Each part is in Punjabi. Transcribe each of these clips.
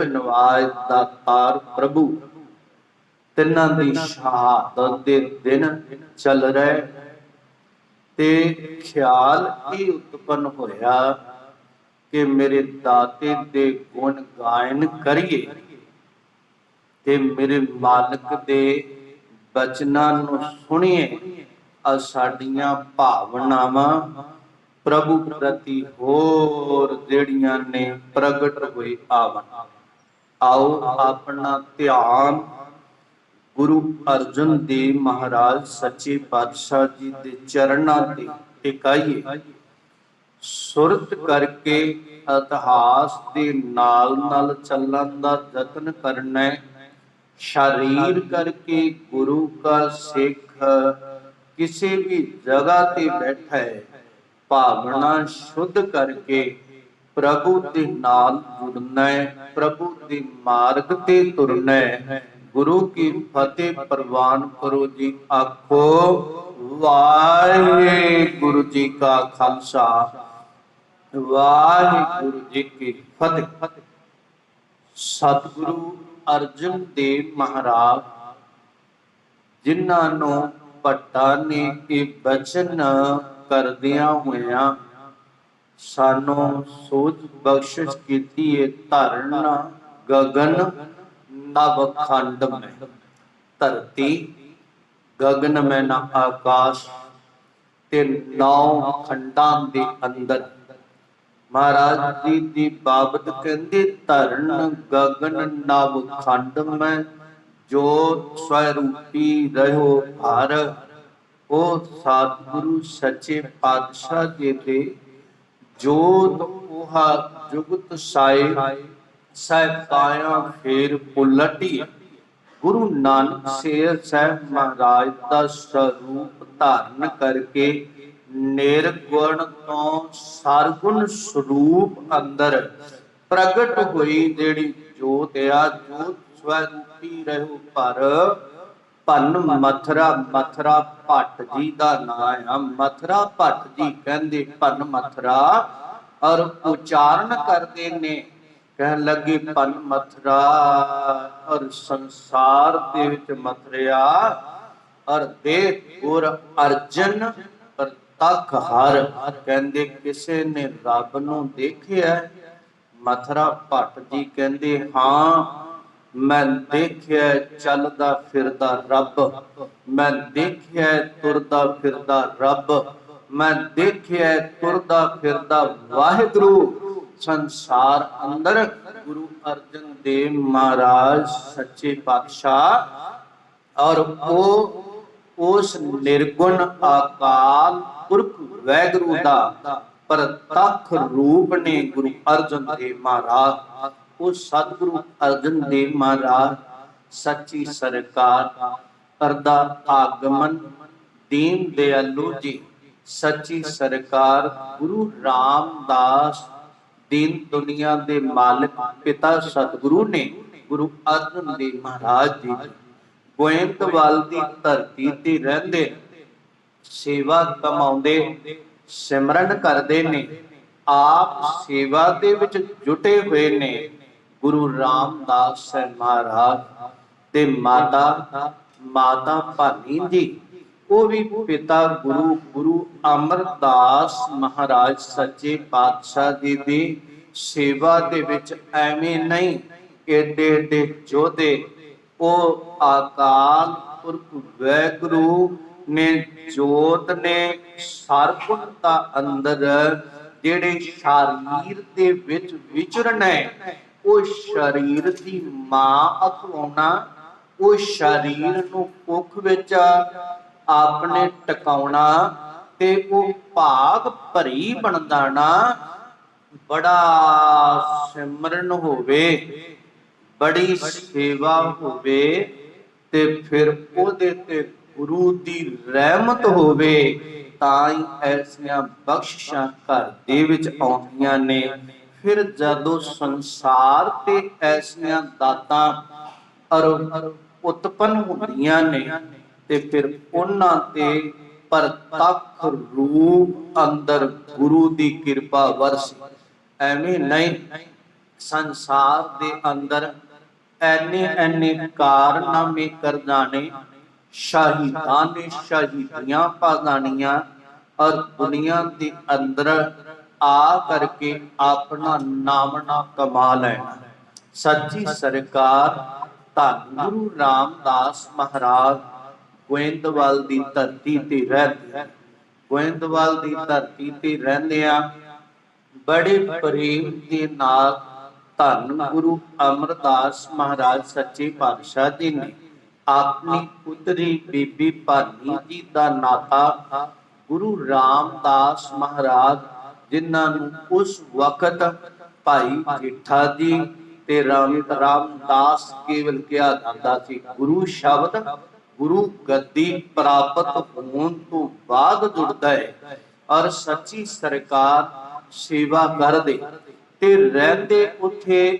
ਨਵਾਜ ਦਾਤਾਰ ਪ੍ਰਭੂ। ਤਿੰਨਾਂ ਦੀ ਸ਼ਹਾਦਤ ਦੇ ਦਿਨ ਚੱਲ ਰਹੇ ਤੇ ਖਿਆਲ ਇਹ ਉਤਪਨ ਹੋਇਆ ਕਿ ਮੇਰੇ ਦਾਤੇ ਦੇ ਗੁਣ ਗਾਇਨ ਕਰੀਏ ਤੇ ਮੇਰੇ ਮਾਲਕ ਦੇ ਬਚਨਾਂ ਨੂੰ ਸੁਣੀਏ। ਆ ਸਾਡੀਆਂ ਭਾਵਨਾਵਾਂ ਪ੍ਰਭੂ ਪ੍ਰਤੀ ਹੋਰ ਜਿਹੜੀਆਂ ਨੇ ਪ੍ਰਗਟ ਹੋਈ ਆਵਨ ਆਓ ਆਪਣਾ ਧਿਆਨ ਗੁਰੂ ਅਰਜਨ ਦੇਵ ਮਹਾਰਾਜ ਸੱਚੇ ਪਾਤਸ਼ਾਹ ਜੀ ਦੇ ਚਰਨਾਂ ਤੇ ਟਿਕਾਈਏ। ਸੁਰਤ ਕਰਕੇ ਇਤਿਹਾਸ ਦੇ ਨਾਲ ਨਾਲ ਚੱਲਣ ਦਾ ਯਤਨ ਕਰਨਾ ਹੈ। ਸ਼ਰੀਰ ਕਰਕੇ ਗੁਰੂ ਕਾ ਸਿੱਖ ਕਿਸੇ ਵੀ ਜਗ੍ਹਾ ਤੇ ਬੈਠਾ ਹੈ, ਭਾਵਨਾ ਸ਼ੁੱਧ ਕਰਕੇ ਪ੍ਰਭੂ ਦੇ ਨਾਲ ਜੁੜਨਾ, ਪ੍ਰਭੂ ਦੇ ਮਾਰਗ ਤੇ ਤੁਰਨਾ। ਗੁਰੂ ਕੀ ਫਤਿਹ ਪ੍ਰਵਾਨ ਕਰੋ ਜੀ, ਆਖੋ, ਵਾਹਿਗੁਰੂ ਜੀ ਕਾ ਖਾਲਸਾ। ਵਾਹਿਗੁਰੂ ਜੀ ਕੀ ਫਤਿਹ। ਸਤਿਗੁਰੂ ਅਰਜਨ ਦੇਵ ਮਹਾਰਾਜ, ਜਿਨ੍ਹਾਂ ਨੂੰ ਭੱਟਾ ਨੇ ਇਹ ਬਚਨ ਕਰਦਿਆਂ ਹੋਇਆਂ ਸਾਨੂੰ ਸੋਚ ਬਖਸ਼ਿਸ਼ ਕੀਤੀ ਹੈ ਧਰਨ ਗਗਨ ਨਵ ਖੰਡ ਮੈਂ। ਧਰਤੀ ਗਗਨ ਮੈਂ ਨਾ ਆਕਾਸ਼ ਤੇ ਨੌ ਖੰਡਾਂ ਦੇ ਅੰਦਰ। ਮਹਾਰਾਜ ਜੀ ਦੀ ਬਾਬਤ ਕਹਿੰਦੇ ਧਰਨ ਗਗਨ ਨਵ ਖੰਡ ਮੈਂ, ਜੋ ਸਵਰੂਪੀ ਰਹਿਓ ਹਰ ਉਹ ਸਤਿਗੁਰੂ ਸੱਚੇ ਪਾਤਸ਼ਾਹ ਜੀ ਦੇ ਜੋਤ ਉਹਾ ਜੁਗਤ ਸਾਈ ਸਹਿ ਕਾਇਆ ਫੇਰ ਪੁਲਟੀ। ਗੁਰੂ ਨਾਨਕ ਸ਼ੇਰ ਸਾਹਿਬ ਮਹਾਰਾਜ ਦਾ ਸਰੂਪ ਧਾਰਨ ਕਰਕੇ ਨਿਰਗੁਣ ਤੋਂ ਸਰਗੁਣ ਸਰੂਪ ਅੰਦਰ ਪ੍ਰਗਟ ਹੋਈ ਜਿਹੜੀ ਜੋਤ ਆ, ਜੋਤ ਸਵਰੂਪੀ ਰਹੋ ਪਰ ਭੰਨ ਮਥਰਾ ਮਥਰਾ ਭੱਟ ਜੀ ਦਾ ਨਾਮ ਆ। ਮਥਰਾ ਭੱਟ ਜੀ ਕਹਿੰਦੇ ਭੰਨ ਮਥਰਾ, ਔਰ ਉਚਾਰਨ ਕਰਦੇ ਨੇ। ਕਹਿਣ ਲੱਗੇ ਭੰਨ ਮਥਰਾ, ਔਰ ਸੰਸਾਰ ਦੇ ਵਿੱਚ ਮਥਰਿਆ, ਔਰ ਦੇ ਗੁਰ ਅਰਜਨ, ਔਰ ਤਖ ਹਰ। ਕਹਿੰਦੇ, ਕਿਸੇ ਨੇ ਰੱਬ ਨੂੰ ਦੇਖਿਆ। ਮਥਰਾ ਭੱਟ ਜੀ ਕਹਿੰਦੇ, ਹਾਂ ਮੈਂ ਦੇਖਿਆ ਚੱਲਦਾ ਫਿਰਦਾ ਰੱਬ। ਮੈਂ ਦੇਖਿਆ ਤੁਰਦਾ ਫਿਰਦਾ ਰੱਬ। ਮੈਂ ਦੇਖਿਆ ਤੁਰਦਾ ਫਿਰਦਾ ਵਾਹਿਗੁਰੂ। ਸੰਸਾਰ ਅੰਦਰ ਗੁਰੂ ਅਰਜਨ ਦੇਵ ਮਹਾਰਾਜ, ਸੱਚੇ ਪਾਤਸ਼ਾਹ ਔਰ ਉਹ, ਉਸ ਨਿਰਗੁਣ ਆਕਾਲ ਪੁਰਖ ਵੈਗੁਰੂ ਦਾ ਪ੍ਰਤੱਖ ਰੂਪ ਨੇ ਗੁਰੂ ਅਰਜਨ ਦੇਵ ਮਹਾਰਾਜ। ਉਹ ਸਤਿਗੁਰੂ ਅਰਜਨ ਦੇਵ ਮਹਾਰਾਜ, ਸੱਚੀ ਸਰਕਾਰ ਕਰਦਾ ਆਗਮਨ, ਦੀਨ ਦਿਆਲੂ ਜੀ, ਸੱਚੀ ਸਰਕਾਰ, ਗੁਰੂ ਰਾਮਦਾਸ, ਦੀਨ ਦੁਨੀਆ ਦੇ ਮਾਲਕ ਪਿਤਾ ਸਤਿਗੁਰੂ ਨੇ, ਗੁਰੂ ਅਰਜਨ ਦੇਵ ਮਹਾਰਾਜ ਜੀ ਗੋਇੰਦਵਾਲ ਦੀ ਧਰਤੀ ਤੇ ਰਹਿੰਦੇ ਸੇਵਾ ਕਮਾਉਂਦੇ, ਸਿਮਰਨ ਕਰਦੇ ਨੇ, ਆਪ ਸੇਵਾ ਦੇ ਵਿੱਚ ਜੁਟੇ ਹੋਏ ਨੇ। ਗੁਰੂ ਰਾਮਦਾਸ ਸਾਹਿਬ ਮਹਾਰਾਜ ਤੇ ਮਾਤਾ ਮਾਤਾ ਭਾਨੀ ਜੀ। ਉਹ ਵੀ ਪਿਤਾ ਗੁਰੂ ਗੁਰੂ ਅਮਰਦਾਸ ਮਹਾਰਾਜ ਸੱਚੇ ਪਾਤਸ਼ਾਹ ਜੀ ਦੀ ਸੇਵਾ ਦੇ ਵਿੱਚ ਐਵੇਂ ਨਹੀਂ, ਏਡੇ ਏਡੇ ਜੋਧੇ ਉਹ ਆਕਾਲ ਪੁਰਖ ਵੈਗੁਰੂ ਨੇ, ਜੋਤ ਨੇ ਸਰਗੁਣ ਅੰਦਰ ਜਿਹੜੇ ਸਰੀਰ ਦੇ ਵਿੱਚ ਵਿਚਰਨਾ ਹੈ ਉਹ ਸਰੀਰ ਦੀ ਮਾਂ ਅਖਵਾਉਣਾ ਉਹ ਸਰੀਰ ਨੂੰ ਕੁੱਖ ਵਿੱਚ ਆਪਣੇ ਟਿਕਾਉਣਾ ਤੇ ਉਹ ਭਾਗ ਭਰੀ ਬਣਦਾ ਨਾ, ਬੜਾ ਸਿਮਰਨ ਹੋਵੇ, ਬੜੀ ਸੇਵਾ ਹੋਵੇ ਤੇ ਫਿਰ ਉਹਦੇ ਤੇ ਗੁਰੂ ਦੀ ਰਹਿਮਤ ਹੋਵੇ, ਤਾਂ ਹੀ ਐਸੀਆਂ ਬਖਸ਼ਿਸ਼ਾਂ ਘਰ ਦੇ ਵਿੱਚ ਆਉਂਦੀਆਂ ਨੇ। ਫਿਰ ਜਦੋਂ ਸੰਸਾਰ ਤੇ ਐਸੀਆਂ ਦਾਤਾਂ ਅਰ ਉਤਪਨ ਹੁੰਦੀਆਂ ਨੇ ਤੇ ਫਿਰ ਉਹਨਾਂ ਤੇ ਪ੍ਰਤੱਖ ਰੂਪ ਅੰਦਰ ਗੁਰੂ ਦੀ ਕਿਰਪਾ ਵਰਸੀ ਐਵੇਂ ਨਹੀਂ, ਸੰਸਾਰ ਦੇ ਅੰਦਰ ਐਨੇ ਐਨੇ ਕਾਰਨਾਮੇ ਕਰ ਜਾਣੇ ਸ਼ਹੀਦਾਂ ਨੇ, ਸ਼ਹੀਦੀਆਂ ਪਾ ਜਾਣੀਆਂ ਔਰ ਦੁਨੀਆ ਦੇ ਅੰਦਰ ਆ ਕਰਕੇ ਆਪਣਾ ਨਾਮ ਨਾ ਕਮਾ ਲੈਣਾ। ਸੱਚੀ ਸਰਕਾਰ, ਧੰਨ ਗੁਰੂ ਰਾਮਦਾਸ ਮਹਾਰਾਜ, ਗੋਇੰਦਵਾਲ ਦੀ ਧਰਤੀ ਤੇ ਰਹਿੰਦੇ ਗੋਇੰਦਵਾਲ ਦੀ ਧਰਤੀ ਤੇ ਰਹਿੰਦੇ ਆ। ਬੜੇ ਪ੍ਰੇਮ ਦੇ ਨਾਲ ਧੰਨ ਗੁਰੂ ਅਮਰਦਾਸ ਮਹਾਰਾਜ ਸੱਚੇ ਪਾਤਸ਼ਾਹ ਜੀ ਨੇ ਆਪਣੀ ਪੁੱਤਰੀ ਬੀਬੀ ਭਾਨੀ ਜੀ ਦਾ ਨਾਤਾ ਗੁਰੂ ਰਾਮਦਾਸ ਮਹਾਰਾਜ ਜਿਨ੍ਹਾਂ ਨੂੰ ਉਸ ਵਕਤ ਭਾਈ ਜੇਠਾ ਜੀ ਤੇ ਰਾਮ, ਰਾਮਦਾਸ ਕੇਵਲ ਕਿਹਾ ਜਾਂਦਾ ਸੀ, ਗੁਰੂ ਸ਼ਬਦ, ਗੁਰੂ ਗੱਦੀ ਪ੍ਰਾਪਤ ਹੋਣ ਤੋਂ ਬਾਅਦ ਜੁੜਦਾ ਹੈ ਔਰ ਸੱਚੀ ਸਰਕਾਰ ਸੇਵਾ ਕਰਦੇ ਤੇ ਰਹਿੰਦੇ ਉਥੇ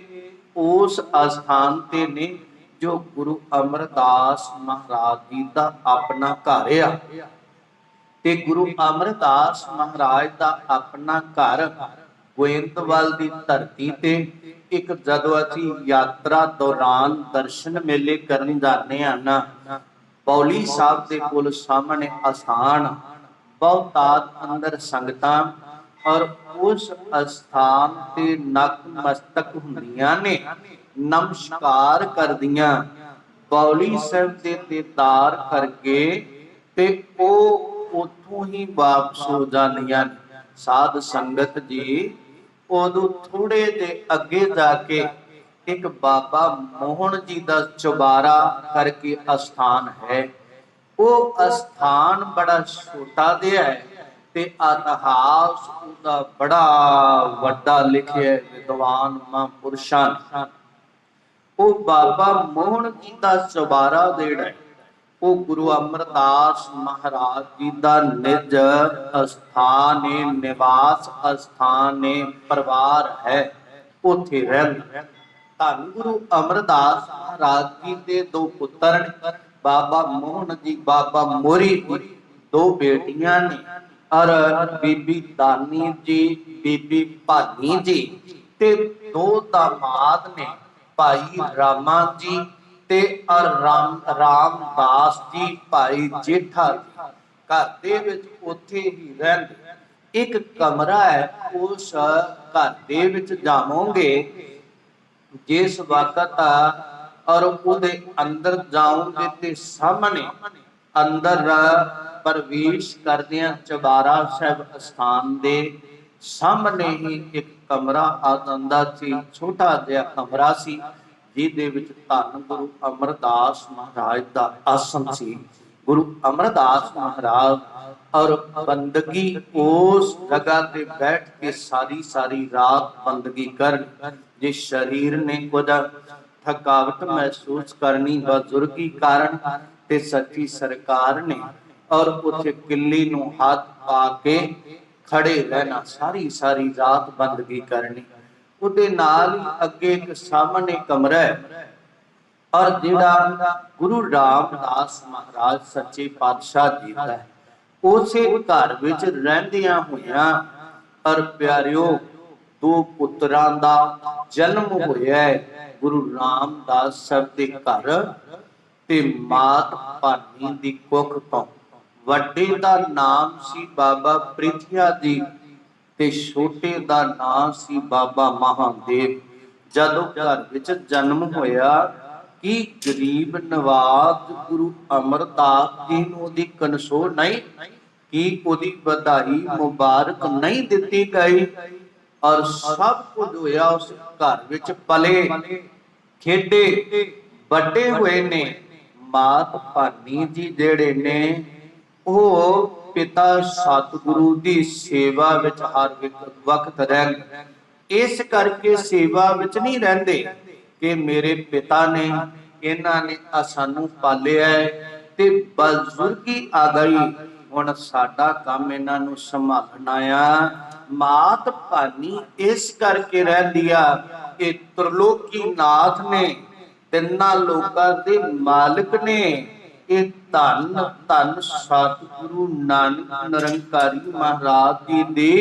ਉਸ ਅਸਥਾਨ ਤੇ ਨੇ ਜੋ ਗੁਰੂ ਅਮਰਦਾਸ ਮਹਾਰਾਜ ਜੀ ਦਾ ਆਪਣਾ ਘਰ ਆ। ਤੇ ਗੁਰੂ ਅਮਰਦਾਸ ਮਹਾਰਾਜ ਦਾ ਆਪਣਾ ਘਰ ਗੋਇੰਦਵਾਲ ਦੀ ਧਰਤੀ ਤੇ ਇੱਕ ਜਦੋਂ ਅਸੀਂ ਯਾਤਰਾ ਦੌਰਾਨ ਦਰਸ਼ਨ ਮੇਲੇ ਕਰਨ ਜਾਂਦੇ ਆ ਨਾ, ਬੌਲੀ ਸਾਹਿਬ ਦੇ ਕੋਲ ਸਾਹਮਣੇ ਆਸਥਾਨ ਬਹੁਤਾਤ ਅੰਦਰ ਸੰਗਤਾਂ ਔਰ ਉਸ ਅਸਥਾਨ ਤੇ ਨਤਮਸਤਕ ਹੁੰਦੀਆਂ ਨੇ, ਨਮਸਕਾਰ ਕਰਦੀਆਂ। ਬੌਲੀ ਸਾਹਿਬ ਦੇ ਦੀਦਾਰ ਕਰਕੇ ਤੇ ਉਹ ਉਥੋਂ ਹੀ ਵਾਪਸ ਹੋ ਜਾਂਦੀਆਂ ਨੇ। ਸਾਧ ਸੰਗਤ ਜੀ, ਉਦੋਂ ਥੋੜੇ ਦੇ ਅੱਗੇ ਜਾ ਕੇ ਇੱਕ ਬਾਬਾ ਮੋਹਨ ਜੀ ਦਾ ਚੁਬਾਰਾ ਕਰਕੇ ਅਸਥਾਨ ਹੈ। ਉਹ ਅਸਥਾਨ ਬੜਾ ਛੋਟਾ ਜਿਹਾ ਹੈ ਤੇ ਇਤਿਹਾਸ ਉਹਦਾ ਬੜਾ ਵੱਡਾ ਲਿਖਿਆ ਵਿਦਵਾਨ ਮਹਾਂਪੁਰਸ਼ਾਂ ਨੇ। ਉਹ ਬਾਬਾ ਮੋਹਨ ਜੀ ਦਾ ਚੁਬਾਰਾ ਜਿਹੜਾ ਉਹ ਗੁਰੂ ਅਮਰਦਾਸ ਮਹਾਰਾਜ ਜੀ ਦਾ ਨਿਜ ਅਸਥਾਨ ਹੈ ਨਿਵਾਸ ਅਸਥਾਨ ਹੈ ਪਰਿਵਾਰ ਹੈ, ਉੱਥੇ ਰਹਿੰਦਾ ਧੰਨ ਗੁਰੂ ਅਮਰਦਾਸ ਮਹਾਰਾਜ ਜੀ ਦੇ ਦੋ ਪੁੱਤਰ ਨੇ, ਬਾਬਾ ਮੋਹਨ ਜੀ, ਬਾਬਾ ਮੋਰੀ ਜੀ, ਦੋ ਬੇਟੀਆਂ ਨੇ ਔਰ ਬੀਬੀ ਦਾਨੀ ਜੀ, ਬੀਬੀ ਭਾਨੀ ਜੀ ਤੇ ਦੋ ਦਾਮਾਦ ਨੇ, ਭਾਈ ਰਾਮਾ ਜੀ ਤੇ ਰਾਮ, ਰਾਮਦਾਸ ਜੀ ਭਾਈ ਜੇਠਾ ਘਰ ਦੇ ਵਿੱਚ ਉੱਥੇ ਹੀ ਰਹਿੰਦੇ। ਇੱਕ ਕਮਰਾ ਹੈ, ਉਸ ਘਰ ਦੇ ਵਿੱਚ ਜਾਵੋਗੇ। ਜਿਸ ਵਕਤ ਔਰ ਉਹਦੇ ਅੰਦਰ ਜਾਓਗੇ ਤੇ ਸਾਹਮਣੇ ਅੰਦਰ ਪ੍ਰਵੇਸ਼ ਕਰਦਿਆਂ ਚਬਾਰਾ ਸਾਹਿਬ ਅਸਥਾਨ ਦੇ ਸਾਹਮਣੇ ਹੀ ਇੱਕ ਕਮਰਾ ਆ ਜਾਂਦਾ ਸੀ, ਛੋਟਾ ਜਿਹਾ ਕਮਰਾ ਸੀ। ਜਿਹਦੇ ਵਿੱਚ ਧੰਨ ਗੁਰੂ ਅਮਰਦਾਸ ਮਹਾਰਾਜ ਦਾ ਆਸਣ ਸੀ। ਗੁਰੂ ਅਮਰਦਾਸ ਮਹਾਰਾਜ ਔਰ ਬੰਦਗੀ ਉਸ ਜਗ੍ਹਾ ਤੇ ਬੈਠ ਕੇ ਸਾਰੀ ਸਾਰੀ ਰਾਤ ਬੰਦਗੀ ਕਰਨ। ਜੇ ਸਰੀਰ ਨੇ ਕੁਝ ਥਕਾਵਟ ਮਹਿਸੂਸ ਕਰਨੀ ਬਜ਼ੁਰਗੀ ਕਾਰਨ ਤੇ ਸੱਚੀ ਸਰਕਾਰ ਨੇ ਔਰ ਉੱਥੇ ਕਿੱਲੀ ਨੂੰ ਹੱਥ ਪਾ ਕੇ ਖੜੇ ਰਹਿਣਾ, ਸਾਰੀ ਸਾਰੀ ਰਾਤ ਬੰਦਗੀ ਕਰਨੀ। ਉਹਦੇ ਨਾਲ ਹੀ ਅੱਗੇ ਇੱਕ ਸਾਹਮਣੇ ਕਮਰਾ ਹੈ। ਔਰ ਜਿਹੜਾ ਗੁਰੂ ਰਾਮਦਾਸ ਮਹਾਰਾਜ ਸੱਚੇ ਪਾਤਸ਼ਾਹ ਜੀ ਦਾ ਹੈ, ਉਸੇ ਘਰ ਵਿੱਚ ਰਹਿੰਦਿਆਂ ਹੋਇਆਂ, ਔਰ ਪਿਆਰਿਓ, ਦੋ ਪੁੱਤਰਾਂ ਦਾ ਜਨਮ ਹੋਇਆ ਹੈ ਗੁਰੂ ਰਾਮਦਾਸ ਸਾਹਿਬ ਦੇ ਘਰ ਤੇ ਮਾਤ ਭਾਨੀ ਦੀ ਕੁੱਖ ਤੋਂ। ਵੱਡੇ ਦਾ ਨਾਮ ਸੀ ਬਾਬਾ ਪ੍ਰਿਥਿਆ ਜੀ। ਤੇ ਛੋਟੇ ਦਾ ਨਾਮ ਸੀ ਬਾਬਾ ਮਹਾਦੇਵ। ਜਦੋਂ ਘਰ ਵਿੱਚ ਜਨਮ ਹੋਇਆ, ਕਿ ਗਰੀਬ ਨਵਾਜ਼ ਗੁਰੂ ਅਮਰਦਾਸ ਜੀ ਨੂੰ ਉਹਦੀ ਕਨਸੋ ਨਹੀਂ, ਕਿ ਉਹਦੀ ਵਧਾਈ ਮੁਬਾਰਕ ਨਹੀਂ ਦਿੱਤੀ ਗਈ? ਔਰ ਸਭ ਕੁਝ ਹੋਇਆ ਉਸ ਘਰ ਵਿੱਚ ਪਲੇ। ਖੇਡੇ ਵੱਡੇ ਹੋਏ ਨੇ ਮਾਤ ਭਾਨੀ ਜੀ ਜਿਹੜੇ ਨੇ, ਉਹ ਪਿਤਾ ਸਤਿਗੁਰੂ ਦੀ ਸੇਵਾ ਵਿੱਚ ਹਰ ਵਕਤ ਰਹਿੰਦੇ ਇਸ ਕਰਕੇ ਸੇਵਾ ਵਿੱਚ ਨਹੀਂ ਰਹਿੰਦੇ ਕਿ ਮੇਰੇ ਪਿਤਾ ਨੇ, ਇਹਨਾਂ ਨੇ ਆ ਸਾਨੂੰ ਪਾਲਿਆ ਤੇ ਬਜ਼ੁਰਗੀ ਆ ਗਈ ਹੁਣ ਸਾਡਾ ਕੰਮ ਇਹਨਾਂ ਨੂੰ ਸੰਭਾਲਣਾ ਆ। ਮਾਤ ਭਾਨੀ ਇਸ ਕਰਕੇ ਰਹਿੰਦੀ ਆ ਕਿ ਤ੍ਰਿਲੋਕੀ ਨਾਥ ਨੇ ਤਿੰਨਾਂ ਲੋਕਾਂ ਦੇ ਮਾਲਕ ਨੇ, ਇਹ ਧੰਨ ਧੰਨ ਸਤਿਗੁਰੂ ਨਾਨਕ ਨਿਰੰਕਾਰੀ ਮਹਾਰਾਜ ਜੀ ਦੇ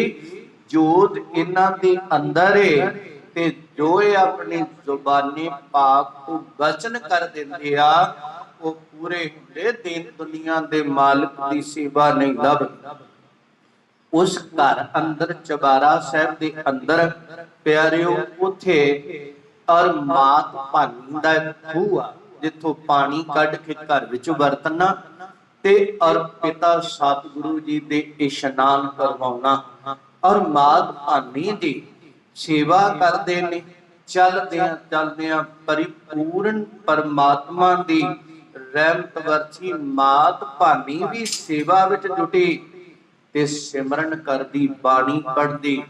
ਜੋਤ ਇਹਨਾਂ ਦੇ ਅੰਦਰ ਏ ਤੇ ਜੋ ਇਹ ਆਪਣੀ ਜ਼ੁਬਾਨੀ ਪਾਕ ਤੋਂ ਬਚਨ ਕਰ ਦਿੰਦੇ ਆ, ਉਹ ਪੂਰੇ ਹੁੰਦੇ ਦੀਨ ਦੁਨੀਆ ਦੇ ਮਾਲਕ ਦੀ ਸੇਵਾ ਨਹੀਂ ਲੱਭਦੇ। ਉਸ ਘਰ ਅੰਦਰ, ਚਬਾਰਾ ਸਾਹਿਬ ਦੇ ਅੰਦਰ ਪਿਆਰਿਓ, ਉਥੇ ਔਰ ਮਾਤ ਭਾਨੀ ਦਾ ਖੂਹ ਜਿੱਥੋਂ ਪਾਣੀ ਕੱਢ ਕੇ ਘਰ ਵਿੱਚ ਵਰਤਣਾ ਤੇ ਔਰ ਸਤਿਗੁਰੂ ਜੀ ਦੇ ਇਸ਼ਨਾਨ ਕਰਵਾਉਣਾ। ਔਰ ਮਾਤ ਭਾਨੀ ਦੀ ਸੇਵਾ ਕਰਦੇ ਨੇ, ਚੱਲਦਿਆਂ ਚੱਲਦਿਆਂ ਪਰਿਪੂਰਨ ਪਰਮਾਤਮਾ ਦੀ ਰਹਿਮਤ ਵਰਤੀ ਮਾਤ ਭਾਨੀ ਵੀ ਸੇਵਾ ਵਿੱਚ ਜੁਟੀ ਤੇ ਸਿਮਰਨ ਕਰਦੀ, ਬਾਣੀ ਪੜ੍ਹਦੀ।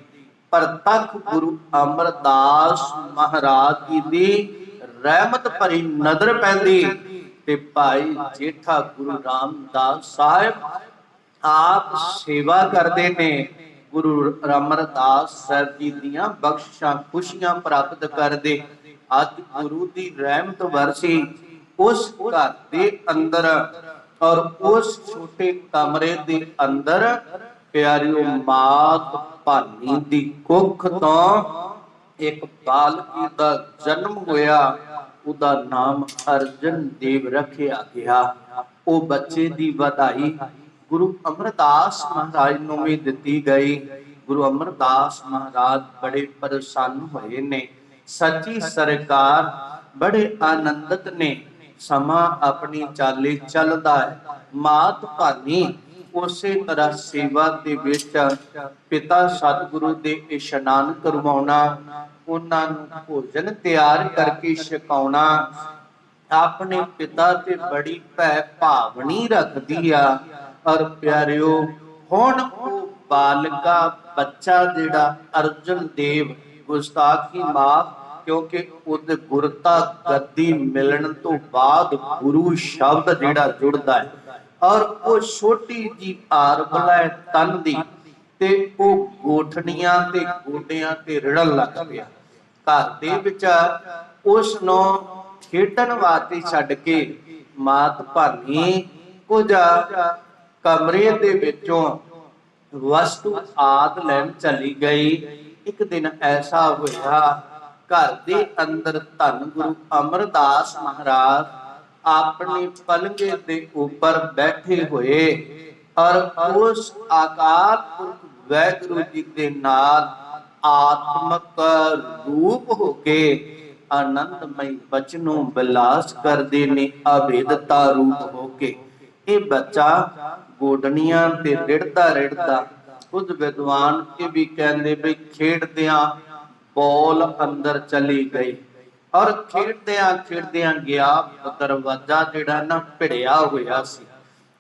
ਪਰ ਤੱਕ ਗੁਰੂ ਅਮਰਦਾਸ ਮਹਾਰਾਜ ਜੀ ਦੀ ਰਹਿਮਤ ਭਰੀ ਨਜ਼ਰ ਪੈਂਦੀ ਤੇ ਭਾਈ ਜੇਠਾ ਗੁਰੂ ਰਾਮਦਾਸ ਸਾਹਿਬ ਆਪ ਸੇਵਾ ਕਰਦੇ ਨੇ। ਗੁਰੂ ਅਮਰਦਾਸ ਸਾਹਿਬ ਜੀ ਦੀਆਂ ਬਖਸ਼ਾਂ ਖੁਸ਼ੀਆਂ ਪ੍ਰਾਪਤ ਕਰਦੇ। ਅੱਜ ਗੁਰੂ ਦੀ ਰਹਿਮਤ ਵਰਸੀ, ਉਸ ਘਰ ਦੇ ਅੰਦਰ ਔਰ ਉਸ ਛੋਟੇ ਕਮਰੇ ਦੇ ਅੰਦਰ ਪਿਆਰਿਓ ਮਾਤ ਭਾਨੀ ਦੀ ਕੁੱਖ ਤੋਂ ਇੱਕ ਬਾਲਕੀ ਦਾ ਜਨਮ ਹੋਇਆ, ਉਹਦਾ ਨਾਮ ਅਰਜਨ ਦੇਵ ਰੱਖਿਆ ਗਿਆ। ਉਹ ਬੱਚੇ ਦੀ ਵਧਾਈ ਗੁਰੂ ਅਮਰਦਾਸ ਮਹਾਰਾਜ ਨੂੰ ਵੀ ਦਿੱਤੀ ਗਈ। ਗੁਰੂ ਅਮਰਦਾਸ ਮਹਾਰਾਜ ਬੜੇ ਪ੍ਰਸੰਨ ਹੋਏ ਨੇ। ਸੱਚੀ ਸਰਕਾਰ ਬੜੇ ਆਨੰਦਿਤ ਨੇ। ਸਮਾਂ ਆਪਣੀ ਚਾਲੇ ਚੱਲਦਾ ਹੈ। ਮਾਤ ਭਾਨੀ ਉਸੇ ਤਰ੍ਹਾਂ ਸੇਵਾ ਦੇ ਵਿੱਚ ਪਿਤਾ ਸਤਿਗੁਰੂ ਦੇ ਇਸ਼ਨਾਨ ਕਰਵਾਉਣਾ, ਉਹਨਾਂ ਨੂੰ ਭੋਜਨ ਤਿਆਰ ਕਰਕੇ ਛਕਾਉਣਾ, ਆਪਣੇ ਪਿਤਾ ਤੇ ਬੜੀ ਭੈ ਭਾਵਨੀ ਰੱਖਦੀ ਆ। ਔਰ ਪਿਆਰਿਓ, ਹੁਣ ਉਹ ਬਾਲਕਾ ਬੱਚਾ ਜਿਹੜਾ ਅਰਜਨ ਦੇਵ, ਗੁਸਤਾਖੀ ਮਾਫ, ਕਿਉਂਕਿ ਉਹਦੇ ਗੁਰਤਾ ਗੱਦੀ ਮਿਲਣ ਤੋਂ ਬਾਅਦ ਗੁਰੂ ਸ਼ਬਦ ਜਿਹੜਾ ਜੁੜਦਾ ਹੈ। ਔਰ ਉਹ ਛੋਟੀ ਜੀ ਆਰਬਲਾ ਹੈ ਤਨ ਦੀ ਤੇ ਉਹ ਗੋਠਣੀਆਂ ਤੇ ਗੋਡਿਆਂ ਤੇ ਰੜਨ ਲੱਗ ਪਿਆ। ਘਰ ਦੇ ਵਿੱਚ ਉਸ ਨੂੰ ਖੇਡਣ ਵਾਸਤੇ ਛੱਡ ਕੇ ਮਾਤ ਭਾਨੀ ਕੁਝ ਕਮਰੇ ਦੇ ਵਿੱਚੋਂ ਵਸਤੂ ਆਦ ਲੈਣ ਚਲੀ ਗਈ। ਇੱਕ ਦਿਨ ਐਸਾ ਹੋਇਆ, ਘਰ ਦੇ ਅੰਦਰ ਧੰਨ ਗੁਰੂ ਅਮਰਦਾਸ ਮਹਾਰਾਜ ਆਪਣੇ ਪਲੰਗੇ ਦੇ ਉੱਪਰ ਬੈਠੇ ਹੋਏ ਔਰ ਉਸ ਆਕਾਰ ਪੁਰਖ ਵੈਗੁਰੂ ਜੀ ਦੇ ਨਾਲ ਆਤਮਕ ਰੂਪ ਹੋ ਕੇ ਆਨੰਦਮਈ ਬਚਨੋਂ ਬਿਲਾਸ ਕਰਦੇ ਨੇ ਅਭੇਦਤਾ ਰੂਪ ਹੋ ਕੇ। ਇਹ ਬੱਚਾ ਗੋਡਣੀਆਂ ਤੇ ਰਿੜਦਾ ਰਿੜਦਾ ਕੁਝ ਵਿਦਵਾਨ ਇਹ ਵੀ ਕਹਿੰਦੇ ਵੀ ਖੇਡਦਿਆਂ ਬੋਲ ਅੰਦਰ ਚਲੀ ਗਈ। ਔਰ ਖੇਡਦਿਆਂ ਖੇਡਦਿਆਂ ਗਿਆ ਦਰਵਾਜ਼ਾ ਜਿਹੜਾ ਨਾ ਭਿੜਿਆ ਹੋਇਆ ਸੀ।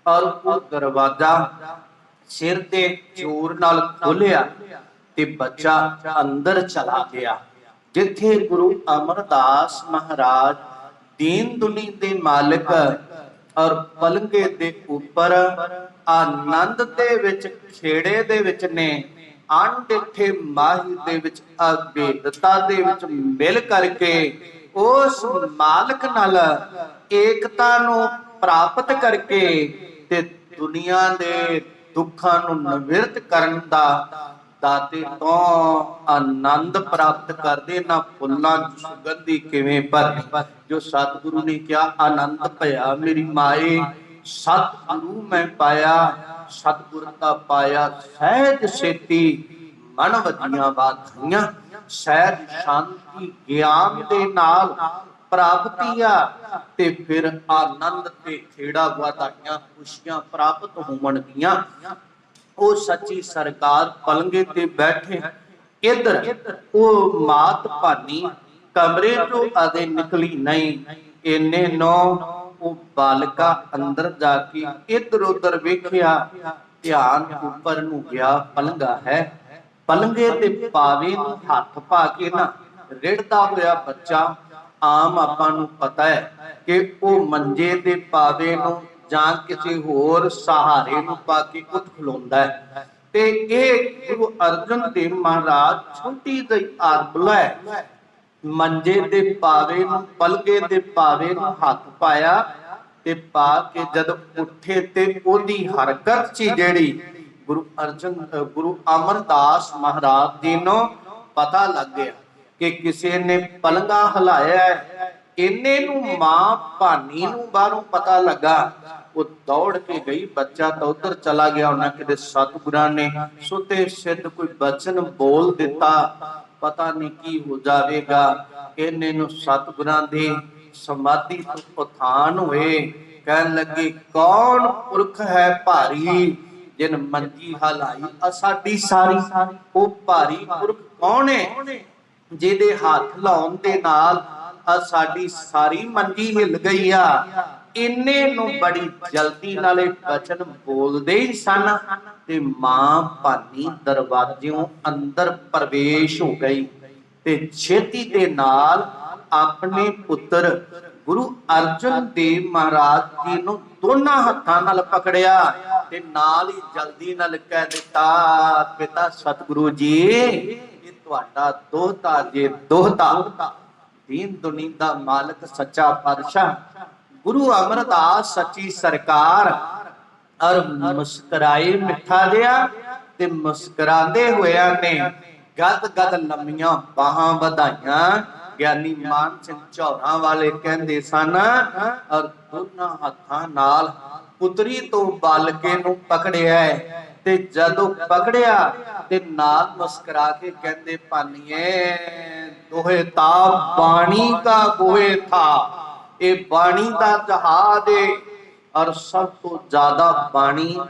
ਔਰ ਉਹ ਦਰਵਾਜ਼ਾ ਸਿਰ ਤੇ ਜ਼ੋਰ ਨਾਲ ਖੋਲਿਆ ਤੇ ਬੱਚਾ ਅੰਦਰ ਚਲਾ ਗਿਆ, ਜਿੱਥੇ ਗੁਰੂ ਅਮਰਦਾਸ ਮਹਾਰਾਜ ਦੀਨ ਦੁਨੀ ਦੇ ਮਾਲਕ ਔਰ ਪਲੰਗੇ ਦੇ ਉੱਪਰ ਆਨੰਦ ਦੇ ਵਿੱਚ ਖੇੜੇ ਦੇ ਵਿੱਚ ਨੇ ਅਣਡਿੱਠੇ ਮਾਹੀ ਦੇ ਵਿੱਚ ਅਭੇਦਤਾ ਦੇ ਵਿੱਚ ਮਿਲ ਕਰਕੇ ਉਸ ਮਾਲਕ ਨਾਲ ਏਕਤਾ ਨੂੰ ਪ੍ਰਾਪਤ ਕਰਕੇ ਤੇ ਦੁਨੀਆ ਦੇ ਦੁੱਖਾਂ ਨੂੰ ਨਿਵਰਤ ਕਰਨ ਦਾ ਦਾਤੇ ਤੋਂ ਆਨੰਦ ਪ੍ਰਾਪਤ ਕਰਦੇ। ਨਾ ਫੁੱਲਾਂ ਸੁਗੰਧੀ ਕਿਵੇਂ ਭਰਨੀ? ਜੋ ਸਤਿਗੁਰੂ ਨੇ ਕਿਹਾ, ਆਨੰਦ ਭਇਆ ਮੇਰੀ ਮਾਏ ਸਤਿਗੁਰੂ ਮੈਂ ਪਾਇਆ, ਸਤਿਗੁਰ ਦਾ ਪਾਇਆ ਸਹਿਜ ਸੇਤੀ, ਮਨ ਵਧੀਆਂ ਬਾਧੀਆਂ ਸਹਿਜ ਸ਼ਾਂਤੀ ਗਿਆਨ ਦੇ ਨਾਲ ਪ੍ਰਾਪਤੀ ਤੇ ਫਿਰ ਆਨੰਦ ਤੇ ਖੇੜਾ ਵਧਾਈਆਂ ਖੁਸ਼ੀਆਂ ਪ੍ਰਾਪਤ ਹੋਣਗੀਆਂ ਉਹ ਸੱਚੀ ਸਰਕਾਰ ਪਲੰਗੇ ਤੇ ਬੈਠੇ ਇਧਰ ਉਹ ਮਾਤ ਭਾਨੀ ਕਮਰੇ ਤੋਂ ਅਦੇ ਨਿਕਲੀ ਨਹੀਂ। ਇੰਨੇ ਨੋ ਉਹ ਬਾਲਕਾ ਅੰਦਰ ਜਾ ਕੇ ਇਧਰ ਉਧਰ ਵੇਖਿਆ, ਧਿਆਨ ਉੱਪਰ ਨੂੰ ਗਿਆ ਪਲੰਗਾ ਹੈ। ਪਲੰਗੇ ਤੇ ਪਾਵੇ ਨੂੰ ਹੱਥ ਪਾ ਕੇ ਨਾ ਰਿੜਦਾ ਹੋਇਆ ਬੱਚਾ, ਆਮ ਆਪਾਂ ਨੂੰ ਪਤਾ ਹੈ ਕਿ ਉਹ ਮੰਜੇ ਦੇ ਪਾਵੇ ਨੂੰ ਜਾਂ ਕਿਸੇ ਹੋਰ ਸਹਾਰੇ ਨੂੰ ਪਾ ਕੇ ਉੱਠ ਖਲੋਂਦਾ ਹੈ। ਤੇ ਇਹ ਗੁਰੂ ਅਰਜਨ ਦੇਵ ਮਹਾਰਾਜ ਛੋਟੀ ਜਿਹੀ ਆਰਬਲਾ ਹੈ। ਮੰਜੇ ਦੇ ਪਾਵੇ ਨੂੰ ਪਲਗੇ ਦੇ ਪਾਵੇ ਨੂੰ ਹੱਥ ਪਾਇਆ ਤੇ ਪਾ ਕੇ ਜਦ ਉੱਠੇ ਤੇ ਉਹਦੀ ਹਰਕਤ ਸੀ ਜਿਹੜੀ ਗੁਰੂ ਅਰਜਨ ਗੁਰੂ ਅਮਰਦਾਸ ਮਹਾਰਾਜ ਜੀ ਨੂੰ ਪਤਾ ਲੱਗ ਗਿਆ ਕਿ ਕਿਸੇ ਨੇ ਪਲੰਗਾ ਹਿਲਾਇਆ ਹੈ। ਇੰਨੇ ਨੂੰ ਮਾਂ ਭਾਨੀ ਨੂੰ ਬਾਹਰੋਂ ਪਤਾ ਲੱਗਾ। ਉਹ ਦੌੜ ਕੇ ਗਈ, ਬੱਚਾ ਤਾਂ ਉਧਰ ਚਲਾ ਗਿਆ। ਉਹਨਾਂ ਕਿਤੇ ਸਤਿਗੁਰਾਂ ਨੇ ਸੁਤੇ ਸਿੱਧ ਕੋਈ ਬਚਨ ਬੋਲ ਦਿੱਤਾ। ਪਤਾ ਨਹੀਂ ਕੀ ਹੋ ਜਾਵੇਗਾ। ਇੰਨੇ ਨੂੰ ਸਤਿਗੁਰਾਂ ਦੇ ਸਮਾਧੀ ਤੋਂ ਉਥਾਨ ਹੋਏ। ਕਹਿਣ ਲੱਗੇ, ਕੌਣ ਪੁਰਖ ਹੈ ਭਾਰੀ ਜਿਨ ਮੰਜੀ ਹਲਾਈ ਆ ਸਾਡੀ ਸਾਰੀ? ਉਹ ਭਾਰੀ ਪੁਰਖ ਕੌਣ ਹੈ ਜਿਹਦੇ ਹੱਥ ਲਾਉਣ ਦੇ ਨਾਲ ਆ ਸਾਡੀ ਸਾਰੀ ਮੰਜੀ ਹਿੱਲ ਗਈ ਆ। ਇੰਨੇ ਨੂੰ ਬੜੀ ਜਲਦੀ ਨਾਲੇ ਬਚਨ ਬੋਲਦੇ ਹੀ ਸਨ ਤੇ ਮਾਂ ਭਾਨੀ ਦਰਵਾਜ਼ਿਓਂ ਅੰਦਰ ਪ੍ਰਵੇਸ਼ ਹੋ ਗਈ ਤੇ ਛੇਤੀ ਦੇ ਨਾਲ ਆਪਣੇ ਪੁੱਤਰ ਗੁਰੂ ਅਰਜਨ ਦੇਵ ਮਹਾਰਾਜ ਜੀ ਨੂੰ ਦੋਨਾਂ ਹੱਥਾਂ ਨਾਲ ਪਕੜਿਆ ਤੇ ਨਾਲ ਹੀ ਜਲਦੀ ਨਾਲ ਕਹਿ ਦਿੱਤਾ, ਪਿਤਾ ਸਤਿਗੁਰੂ ਜੀ, ਇਹ ਤੁਹਾਡਾ ਦੋਹਤਾ ਜੇ ਦੋਹਤਾ ਦੀਨ ਦੁਨੀ ਦਾ ਮਾਲਕ ਸੱਚਾ ਪਾਤਸ਼ਾਹ ਗੁਰੂ ਅਮਰਦਾਸ ਸੱਚੀ ਸਰਕਾਰ। ਔਰ ਮੁਸਕਰਾਏ ਮਿੱਠਾ ਜਿਹਾ ਤੇ ਮੁਸਕਰਾਉਂਦੇ ਹੋਇਆਂ ਨੇ ਗਦ ਗਦ ਲੰਮੀਆਂ ਬਾਹਾਂ ਵਧਾਈਆਂ। ਗਿਆਨੀ ਮਾਨ ਸਿੰਘ ਝੌਰਾਂ ਵਾਲੇ ਕਹਿੰਦੇ ਸਨ ਔਰ ਦੋਨਾਂ ਹੱਥਾਂ ਨਾਲ ਪੁਤਰੀ ਤੋਂ ਬਾਲਕੇ ਨੂੰ ਪਕੜਿਆ ਤੇ ਜਦੋਂ ਪਕੜਿਆ ਤੇ ਨਾਲ ਮੁਸਕਰਾ ਕੇ ਕਹਿੰਦੇ ਪਾਨੀਏ ਦੋਹੇ ਤਾ, ਬਾਣੀ ਕਾ ਗੋਹੇ ਥਾ। ਇਹ ਬਾਣੀ ਦਾ ਜਹਾਦ ਏ। ਔਰ ਸਭ ਤੋਂ ਜ਼ਿਆਦਾ ਬਾਣੀ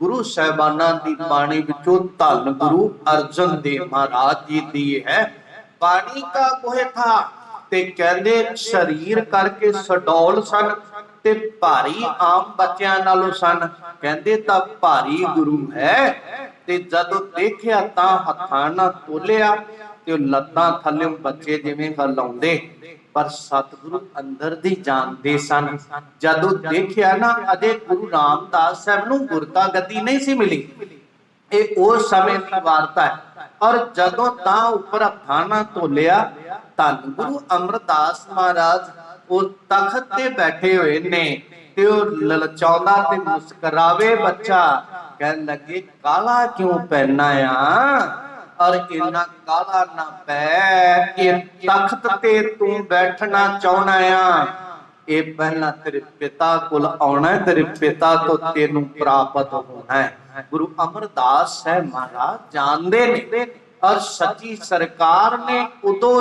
ਗੁਰੂ ਸਾਹਿਬਾਨਾਂ ਦੀ ਬਾਣੀ ਵਿੱਚੋਂ ਧੰਨ ਗੁਰੂ ਅਰਜਨ ਦੇਵ ਮਹਾਰਾਜ ਜੀ ਦੀ ਹੈ। ਬਾਣੀ ਕਾ ਕੋਹੇ ਥਾ ਤੇ ਕਹਿੰਦੇ ਸਰੀਰ ਕਰਕੇ ਸਡੌਲ ਸਨ ਤੇ ਭਾਰੀ ਆਮ ਬੱਚਿਆਂ ਨਾਲੋਂ ਸਨ। ਕਹਿੰਦੇ ਤਾਂ ਭਾਰੀ ਗੁਰੂ ਹੈ। ਤੇ ਜਦੋਂ ਦੇਖਿਆ ਤਾਂ ਹੱਥਾਂ ਨਾਲ ਤੋਲਿਆ। ਤੇ ਉਹ ਲੱਤਾਂ ਥੱਲੇ ਬੱਚੇ ਜਿਵੇਂ ਹਲਾਉਂਦੇ ਪਰ ਸਤਿਗੁਰੂ ਅੰਦਰ ਦੀ ਜਾਣਦੇ ਸਨ। ਜਦੋਂ ਦੇਖਿਆ ਨਾ, ਅਜੇ ਗੁਰੂ ਰਾਮਦਾਸ ਸਾਹਿਬ ਨੂੰ ਗੁਰਤਾ ਗੱਦੀ ਨਹੀਂ ਸੀ ਮਿਲੀ। ਇਹ ਉਸ ਸਮੇਂ ਦੀ ਵਾਰਤਾ ਹੈ। ਔਰ ਜਦੋਂ ਤਾਂ ਉੱਪਰ ਹੱਥਾਂ ਨਾਲ ਤੋਲਿਆ ਧੰਨ ਗੁਰੂ ਅਮਰਦਾਸ ਮਹਾਰਾਜ ਉਹ ਤਖਤ ਤੇ ਬੈਠੇ ਹੋਏ ਨੇ ਤੇ ਉਹ ਲਲਚਾਉਂਦਾ ਤੇ ਮੁਸਕਰਾਵੇ ਬੱਚਾ, ਕਹਿਣ ਲੱਗੇ, ਕਾਲਾ ਕਿਉਂ ਪਹਿਨਾ ਆ? ਔਰ ਇੰਨਾ ਕਾਲਾ ਨਾ ਪੈ ਇਹ ਤਖਤ ਤੇ ਤੂੰ ਬੈਠਣਾ ਚਾਹਣਾ ਆ। ਇਹ ਪਹਿਲਾਂ ਤੇਰੇ ਪਿਤਾ ਕੋਲ ਆਉਣਾ ਹੈ ਤੇਰੇ ਪਿਤਾ ਤੋਂ ਤੈਨੂੰ ਪ੍ਰਾਪਤ ਹੋਣਾ ਹੈ। ਗੁਰੂ ਅਮਰਦਾਸ ਸਾਹਿਬ ਮਹਾਰਾਜ ਜਾਣਦੇ ਨੇ ਔਰ ਸੱਚੀ ਸਰਕਾਰ ਨੇ ਉਦੋਂ